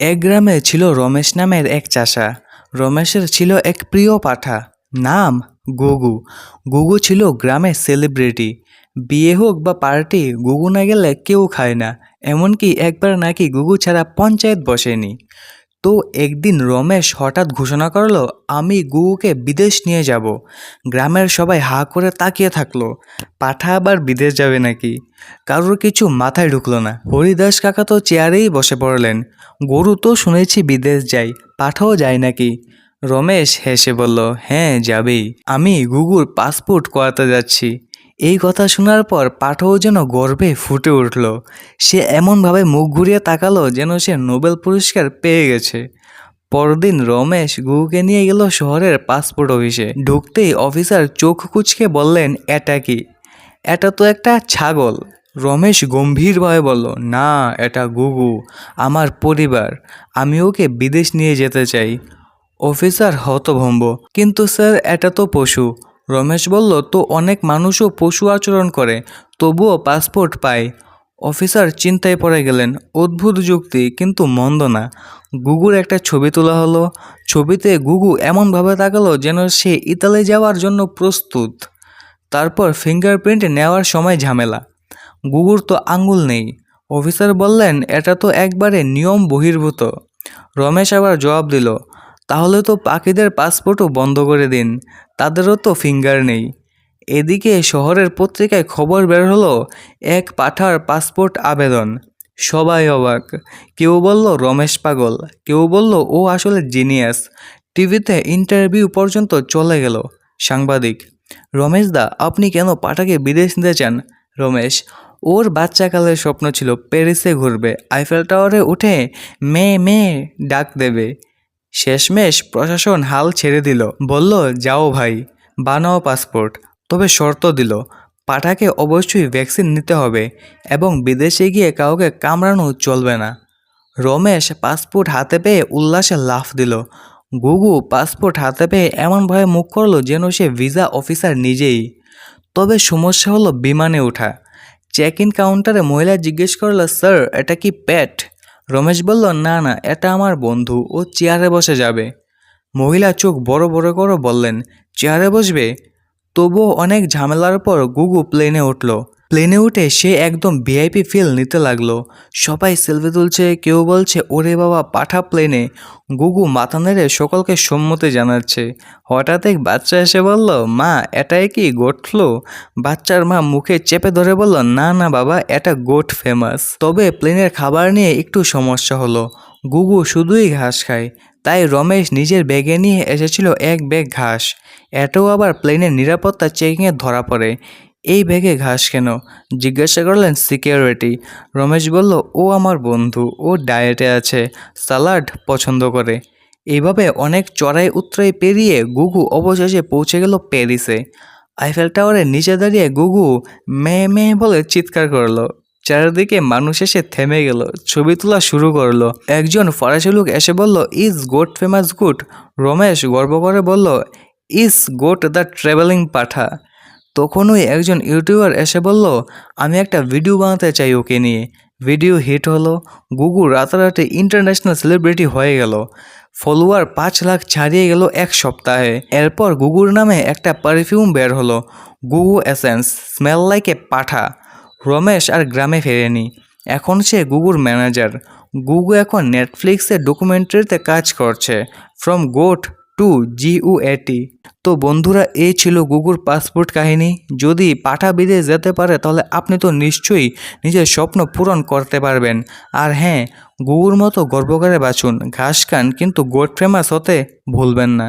এক গ্রামে ছিল রমেশ নামের এক চাষা। রমেশের ছিল এক প্রিয় পাঠা, নাম গুগু। গুগু ছিল গ্রামের সেলিব্রিটি বিয়ে হোক বা পার্টি গুগু না গেলে কেউ খায় না। এমনকি একবার নাকি গুগু ছাড়া পঞ্চায়েত বসেনি। তো একদিন রমেশ হঠাৎ ঘোষণা করল, আমি গুগুকে বিদেশ নিয়ে যাব। গ্রামের সবাই হা করে তাকিয়ে থাকল, পাঠা আবার বিদেশ যাবে নাকি? কারোর কিছু মাথায় ঢুকলো না। হরিদাস কাকা তো চেয়ারেই বসে পড়লেন, গরু তো শুনেছি বিদেশ যাই পাঠাও যায় নাকি? রমেশ হেসে বলল হ্যাঁ যাবেই। আমি গুগুর পাসপোর্ট করাতে যাচ্ছি। এই কথা শোনার পর পাঠও যেন গর্বে ফুটে উঠল। সে এমনভাবে মুখ ঘুরিয়ে তাকালো যেন সে নোবেল পুরস্কার পেয়ে গেছে। পরদিন রমেশ গুগুকে নিয়ে গেল শহরের পাসপোর্ট অফিসে। ঢুকতেই অফিসার চোখ কুচকে বললেন, এটা কি? এটা তো একটা ছাগল। রমেশ গম্ভীরভাবে বলল, না, এটা গুগু, আমার পরিবার। আমি ওকে বিদেশ নিয়ে যেতে চাই। অফিসার হতভম্ব, কিন্তু স্যার, এটা তো পশু। রমেশ বলল, তো অনেক মানুষও পশু আচরণ করে, তবুও পাসপোর্ট পায়। অফিসার চিন্তায় পড়ে গেলেন, অদ্ভুত যুক্তি, কিন্তু মন্দ না। গুগুর একটা ছবি তোলা হলো। ছবিতে গুগু এমনভাবে তাকালো যেন সে ইতালি যাওয়ার জন্য প্রস্তুত। তারপর ফিঙ্গারপ্রিন্ট নেওয়ার সময় ঝামেলা। গুগুর তো আঙ্গুল নেই। অফিসার বললেন, এটা তো একবারে নিয়ম বহির্ভূত। রমেশ আবার জবাব দিল তাহলে তো পাখিদের পাসপোর্টও বন্ধ করে দিন। তাদেরও তো ফিঙ্গার নেই। এদিকে শহরের পত্রিকায় খবর বের হলো, এক পাঠার পাসপোর্ট আবেদন। সবাই অবাক। কেউ বলল, রমেশ পাগল। কেউ বলল, ও আসলে জিনিয়াস টিভিতে ইন্টারভিউ পর্যন্ত চলে গেল সাংবাদিক। রমেশ দা, আপনি কেন পাঠাকে বিদেশ নিতে চান? রমেশ, ওর বাচ্চাকালের স্বপ্ন ছিল প্যারিসে ঘুরবে। আইফেল টাওয়ারে উঠে মেয়ে মেয়ে ডাক দেবে। শেষমেশ প্রশাসন হাল ছেড়ে দিল। বলল, যাও ভাই, বানাও পাসপোর্ট। তবে শর্ত দিল, পাঠাকে অবশ্যই ভ্যাকসিন নিতে হবে এবং বিদেশে গিয়ে কাউকে কামড়ানো চলবে না। রমেশ পাসপোর্ট হাতে পেয়ে উল্লাসে লাফ দিল। গুগু পাসপোর্ট হাতে পেয়ে এমনভাবে মুখ করল যেন সে ভিসা অফিসার নিজেই। তবে সমস্যা হলো বিমানে ওঠা। চেক ইন কাউন্টারে মহিলা জিজ্ঞেস করল, স্যার, এটা কি প্যাট রমেশ বলল, না না, এটা আমার বন্ধু, ও চেয়ারে বসে যাবে। মহিলা চোখ বড় বড় করে বললেন, চেয়ারে বসবে? তবুও অনেক ঝামেলার পর গুগু প্লেনে উঠল। প্লেনে উঠে সে একদম ভিআইপি ফিল নিতে লাগল। সবাই সেলফি তুলছে, কেউ বলছে, ওরে বাবা, পাঠা প্লেনে। গুগু মাথা নেড়ে সকলকে সম্মতি জানাচ্ছে। হঠাৎ এক বাচ্চা এসে বলল, মা, এটাই কি গোট ফ্লো বাচ্চার মা মুখে চেপে ধরে বলল, না না, বাবা, এটা গোট ফেমাস তবে প্লেনের খাবার নিয়ে একটু সমস্যা হলো। গুগু শুধুই ঘাস খায়। তাই রমেশ নিজের ব্যাগে নিয়ে এসেছিল এক ব্যাগ ঘাস। এটাও আবার প্লেনের নিরাপত্তা চেকিংয়ে ধরা পড়ে। এই ব্যাগে ঘাস কেন? জিজ্ঞাসা করলেন সিকিউরিটি। রমেশ বলল, ও আমার বন্ধু, ও ডায়েটে আছে, সালাড পছন্দ করে। এইভাবে অনেক চড়াই উতরাই পেরিয়ে গুগু অবশেষে পৌঁছে গেল প্যারিসে। আইফেল টাওয়ারের নিচে দাঁড়িয়ে গুগু মেয়ে মেয়ে বলে চিৎকার করল। চারিদিকে মানুষ এসে থেমে গেল, ছবি তোলা শুরু করল। একজন ফরাসি লোক এসে বলল is got famous good Ramesh গর্ব করে বলল ইজ গোট দ্য ট্রাভেলিং পাঠা। তখনই একজন ইউটিউবার এসে বলল, আমি একটা ভিডিও বানাতে চাই ওকে নিয়ে। ভিডিও হিট হলো, গুগু রাতারাতি ইন্টারন্যাশনাল সেলিব্রিটি হয়ে গেল। ফলোয়ার পাঁচ লাখ ছাড়িয়ে গেল এক সপ্তাহে। এরপর গুগুর নামে একটা পারফিউম বের হলো, গুগু এসেন্স, স্মেল লাইক পাঠা। রমেশ আর গ্রামে ফেরেনি। এখন সে গুগুর ম্যানেজার। গুগু এখন নেটফ্লিক্সে ডকুমেন্টারিতে কাজ করছে। ফ্রম গোট টু জিউএটি তো বন্ধুরা এই ছিল গুগুর পাসপোর্ট কাহিনী। যদি পাঠা বিদেশ যেতে পারে, তাহলে আপনি তো নিশ্চয়ই নিজের স্বপ্ন পূরণ করতে পারবেন। আর হ্যাঁ গুগুর মতো গর্ব করে বাঁচুন। ঘাস খান, কিন্তু গোড ফেমাস হতে ভুলবেন না।